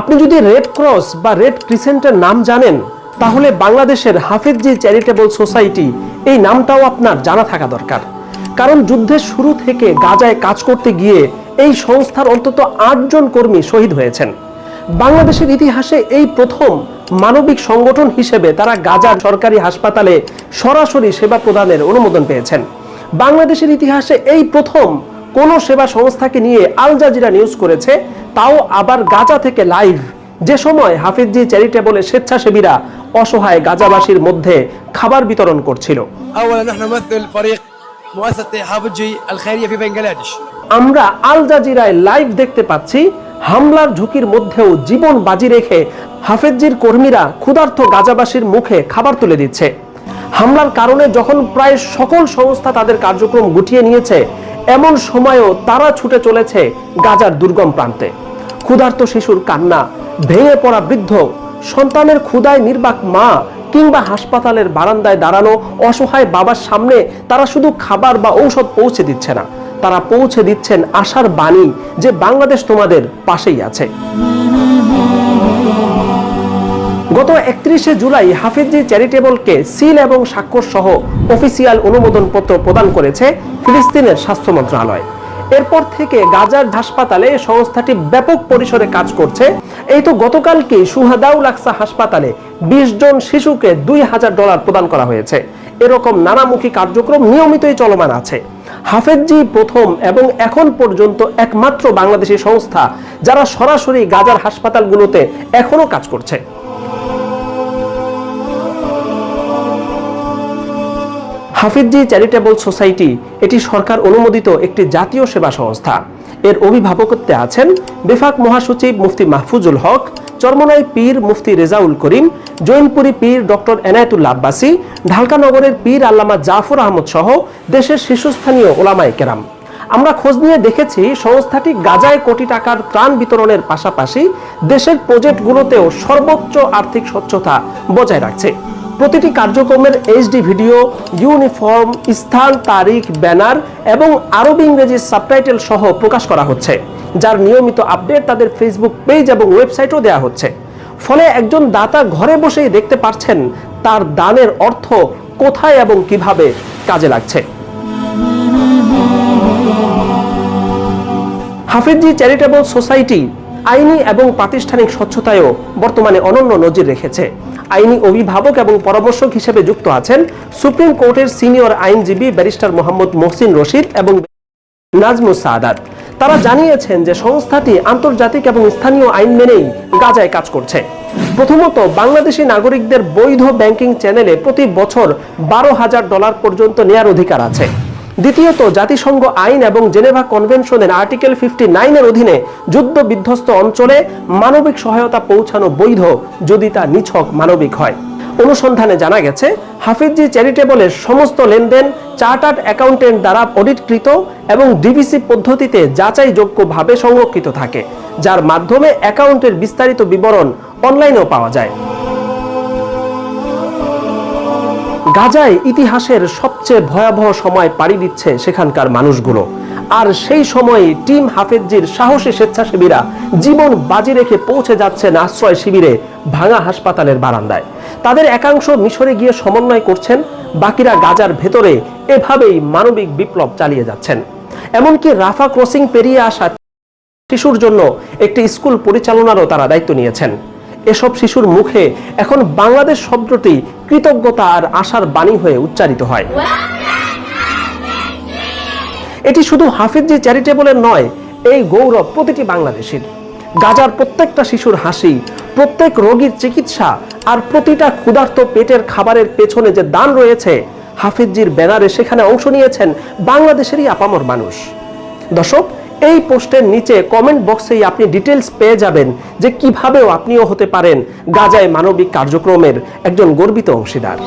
আপনি যদি red cross বা রেড ক্রিসেন্টের নাম জানেন, তাহলে বাংলাদেশের হাফিজি চ্যারিটেবল সোসাইটি এই নামটাও আপনার জানা থাকা দরকার। কারণ যুদ্ধের শুরু থেকে গাজায় কাজ করতে গিয়ে এই সংস্থার অন্তত আটজন কর্মী শহীদ হয়েছেন। বাংলাদেশের ইতিহাসে এই প্রথম মানবিক সংগঠন হিসেবে তারা গাজার সরকারি হাসপাতালে সরাসরি সেবা প্রদানের অনুমোদন পেয়েছেন। বাংলাদেশের ইতিহাসে এই প্রথম কোন সেবা সংস্থাকে নিয়ে আল জাজিরা নিউজ করেছে তাও আবার গাজা থেকে লাইভ যে সময় হাফিজি চ্যারিটেবলের স্বেচ্ছাসেবীরা অসহায় গাজাবাসীর মধ্যে খাবার বিতরণ করছিল। আমরা আল জাজিরায় লাইভ দেখতে পাচ্ছি হামলার ঝুঁকির মধ্যেও জীবন বাজি রেখে হাফেজির কর্মীরা ক্ষুধার্থ গাজাবাসীর মুখে খাবার তুলে দিচ্ছে। হামলার কারণে যখন প্রায় সকল সংস্থা তাদের কার্যক্রম গুটিয়ে নিয়েছে এমন সময়ও তারা ছুটে চলেছে গাজার দুর্গম প্রান্তে। ক্ষুধার্ত শিশুর কান্না, ভেঙে পড়া বৃদ্ধ, সন্তানের ক্ষুদায় নির্বাক মা কিংবা হাসপাতালের বারান্দায় দাঁড়ানো অসহায় বাবার সামনে তারা শুধু খাবার বা ঔষধ পৌঁছে দিচ্ছে না। তারা পৌঁছে দিচ্ছেন আশার বাণী যে বাংলাদেশ তোমাদের পাশেই আছে। গত একত্রিশে জুলাই হাফিজি চ্যারিটেবলকে সিল এবং স্বাক্ষর সহ অফিসিয়াল অনুমোদন পত্র প্রদান করেছে ফিলিস্তিনের স্বাস্থ্য মন্ত্রণালয়। এরপর থেকে গাজার হাসপাতালে সংস্থাটি ব্যাপক পরিসরে কাজ করছে। এই তো গতকালকে সুহাদাউল আকসা হাসপাতালে বিশ জন শিশুকে দুই হাজার ডলার প্রদান করা হয়েছে। এরকম নানামুখী কার্যক্রম নিয়মিতই চলমান আছে। হাফেজজি প্রথম এবং এখন পর্যন্ত একমাত্র বাংলাদেশি সংস্থা, যারা সরাসরি গাজার হাসপাতালগুলোতে এখনও কাজ করছে। হাফিজি চ্যারিটেবল সোসাইটি, এটি সরকার অনুমোদিত একটি জাতীয় সেবা সংস্থা। এর অভিভাবকত্বে আছেন বেফাক মহাসচিব মুফতি মাহফুজুল হক, চরমনাই পীর মুফতি রেজাউল করিম, জৈনপুরী পীর ডক্টর এনায়েতুল্লা আব্বাসী ঢালকা নগরের পীর আল্লামা জাফর আহমদ সহ দেশের শীর্ষস্থানীয় ওলামায় কেরাম। আমরা খোঁজ নিয়ে দেখেছি সংস্থাটি গাজায় কোটি টাকার ত্রাণ বিতরণের পাশাপাশি দেশের প্রজেক্টগুলোতেও সর্বোচ্চ আর্থিক স্বচ্ছতা বজায় রাখছে। প্রতিটি কার্যক্রমের এইচডি ভিডিও ইউনিফর্ম স্থান, তারিখ ব্যানার এবং আরবি ইংরেজি সাবটাইটেল সহ প্রকাশ করা হচ্ছে। যার নিয়মিত আপডেট তাদের ফেসবুক পেজ এবং ওয়েবসাইটও দেওয়া হচ্ছে। ফলে একজন দাতা ঘরে বসেই দেখতে পারছেন তার দানের অর্থ কোথায় এবং কীভাবে কাজে লাগছে। হাফিজি চ্যারিটেবল সোসাইটি আইনি এবং প্রাতিষ্ঠানিক স্বচ্ছতায়ও বর্তমানে অনন্য নজির রেখেছে। আইনি অভিভাবক এবং পরামর্শক হিসেবে যুক্ত আছেন সুপ্রিম কোর্টের সিনিয়র আইনজীবী ব্যারিস্টার মোহাম্মদ মহসিন রশিদ এবং নাজমুস সাদাত। তারা জানিয়েছেন যে সংস্থাটি আন্তর্জাতিক এবং স্থানীয় আইন মেনেই গাজায় কাজ করছে। প্রথমত, বাংলাদেশি নাগরিকদের বৈধ ব্যাংকিং চ্যানেলে প্রতি বছর বারো হাজার ডলার পর্যন্ত নেয়ার অধিকার আছে। দ্বিতীয়ত, জাতিসংঘ আইন এবং জেনেভা কনভেনশনের আর্টিকেল ফিফটি নাইনের অধীনে যুদ্ধ বিধ্বস্ত অঞ্চলে মানবিক সহায়তা পৌঁছানো বৈধ, যদি তা নিছক মানবিক হয়। অনুসন্ধানে জানা গেছে হাফিজি চ্যারিটেবলের সমস্ত লেনদেন চার্টার্ড অ্যাকাউন্টেন্ট দ্বারা অডিটকৃত এবং ডিভিসি পদ্ধতিতে যাচাইযোগ্যভাবে সংরক্ষিত থাকে, যার মাধ্যমে অ্যাকাউন্টের বিস্তারিত বিবরণ অনলাইনেও পাওয়া যায়। গাজায় ইতিহাসের সবচেয়ে ভয়াবহ সময় পাড়ি দিচ্ছে সেখানকার মানুষগুলো। আর সেই সময়ে টিম হাফেজজির সাহসী স্বেচ্ছাসেবীরা জীবন বাজি রেখে পৌঁছে যাচ্ছেন আশ্রয় শিবিরে, ভাঙা হাসপাতালের বারান্দায়। তাদের একাংশ মিশরে গিয়ে সমন্বয় করছেন, বাকিরা গাজার ভেতরে এভাবেই মানবিক বিপ্লব চালিয়ে যাচ্ছেন। এমনকি রাফা ক্রসিং পেরিয়ে আসা শিশুর জন্য একটি স্কুল পরিচালনারও তারা দায়িত্ব নিয়েছেন। এসব শিশুর মুখে এখন বাংলাদেশ শব্দটি কৃতজ্ঞতা আর আশার বাণী হয়ে উচ্চারিত হয়। এটি শুধু হাফিজি চ্যারিটেবলের নয়, এই গৌরব প্রতিটি বাংলাদেশের। গাজার প্রত্যেকটা শিশুর হাসি, প্রত্যেক রোগীর চিকিৎসা আর প্রতিটা ক্ষুধার্ত পেটের খাবারের পেছনে যে দান রয়েছে হাফিজির ব্যানারে সেখানে অংশ নিয়েছেন বাংলাদেশেরই আপামর মানুষ। দর্শক এই পোস্টের নিচে কমেন্ট বক্সেই আপনি ডিটেলস পেয়ে যাবেন যে কিভাবেও আপনিও হতে পারেন গাজায় মানবিক কার্যক্রমের একজন গর্বিত অংশীদার।